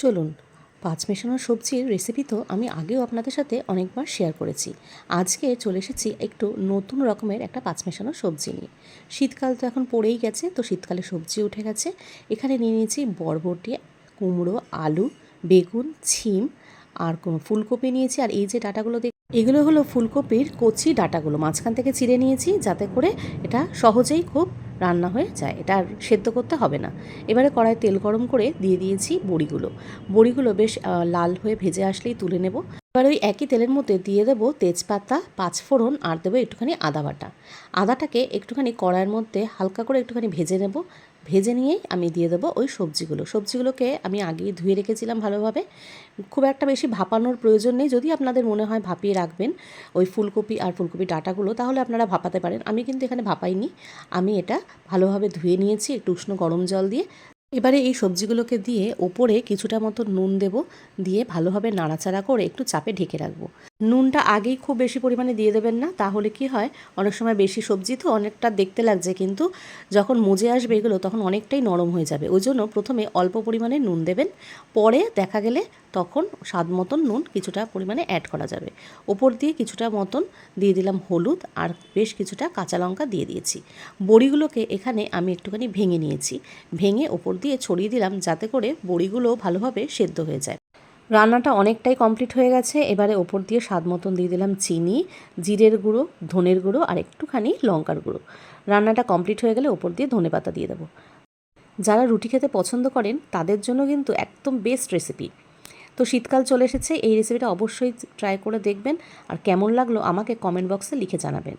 চলুন, পাঁচ মেশানো সবজির রেসিপি তো আমি আগেও আপনাদের সাথে অনেকবার শেয়ার করেছি। আজকে চলে এসেছি একটু নতুন রকমের একটা পাঁচ মেশানো সবজি নিয়ে। শীতকাল তো এখন পড়েই গেছে, তো শীতকালে সবজি উঠে গেছে। এখানে নিয়ে নিয়েছি বরবটি, কুমড়ো, আলু, বেগুন, ছিম, আর ফুলকপি নিয়েছি। আর এই যে ডাটাগুলো দেখ, এগুলো হলো ফুলকপির কচি ডাটাগুলো। মাঝখান থেকে চিড়ে নিয়েছি যাতে করে এটা সহজেই খুব রান্না হয়ে যায়। এটা আর সেদ্ধ করতে হবে না। এবারে কড়াই তেল গরম করে দিয়ে দিয়েছি বড়িগুলো। বড়িগুলো বেশ লাল হয়ে ভেজে আসলেই তুলে নেব। এবার ওই একই তেলের মধ্যে দিয়ে দেবো তেজপাতা, পাঁচফোড়ন আর দেবো একটুখানি আদা বাটা। আদাটাকে একটুখানি কড়াইয়ের মধ্যে হালকা করে একটুখানি ভেজে নেব। ভেজে নিয়েই আমি দিয়ে দেবো ওই সবজিগুলো। সবজিগুলোকে আমি আগেই ধুয়ে রেখেছিলাম ভালোভাবে। খুব একটা বেশি ভাপানোর প্রয়োজন নেই। যদি আপনাদের মনে হয় ভাপিয়ে রাখবেন ওই ফুলকপি আর ফুলকপি ডাটাগুলো, তাহলে আপনারা ভাপাতে পারেন। আমি কিন্তু এখানে ভাপাইনি। আমি এটা ভালোভাবে ধুয়ে নিয়েছি একটু উষ্ণ গরম জল দিয়ে। এবারে এই সবজিগুলোকে দিয়ে ওপরে কিছুটা মতো নুন দেব, দিয়ে ভালোভাবে নাড়াচাড়া করে একটু চাপে ঢেকে রাখব। নুনটা আগেই খুব বেশি পরিমাণে দিয়ে দেবেন না, তাহলে কি হয়, অনেক সময় বেশি সবজি তো অনেকটা দেখতে লাগছে, কিন্তু যখন মজে আসবে এগুলো তখন অনেকটাই নরম হয়ে যাবে। ওই জন্য প্রথমে অল্প পরিমাণে নুন দেবেন, পরে দেখা গেলে তখন স্বাদ মতন নুন কিছুটা পরিমাণে অ্যাড করা যাবে। ওপর দিয়ে কিছুটা মতন দিয়ে দিলাম হলুদ আর বেশ কিছুটা কাঁচা লঙ্কা দিয়ে দিয়েছি। বড়িগুলোকে এখানে আমি একটুখানি ভেঙে নিয়েছি। ভেঙে ওপর দিয়ে ছড়িয়ে দিলাম যাতে করে বড়িগুলো ভালোভাবে সেদ্ধ হয়ে যায়। রান্নাটা অনেকটাই কমপ্লিট হয়ে গেছে। এবারে ওপর দিয়ে স্বাদ মতন দিয়ে দিলাম চিনি, জিরের গুঁড়ো, ধনের গুঁড়ো আর একটুখানি লঙ্কার গুঁড়ো। রান্নাটা কমপ্লিট হয়ে গেলে ওপর দিয়ে ধনে পাতা দিয়ে দেবো। যারা রুটি খেতে পছন্দ করেন, তাদের জন্য কিন্তু একদম বেস্ট রেসিপি তো শীতকাল চলে এসেছে, এই রেসিপিটা অবশ্যই ট্রাই করে দেখবেন। আর কেমন লাগল আমাকে কমেন্ট বক্সে লিখে জানাবেন।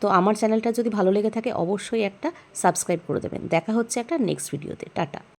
তো আমার চ্যানেলটা যদি ভালো লেগে থাকে, অবশ্যই একটা সাবস্ক্রাইব করে দেবেন। দেখা হচ্ছে একটা নেক্সট ভিডিওতে টাটা।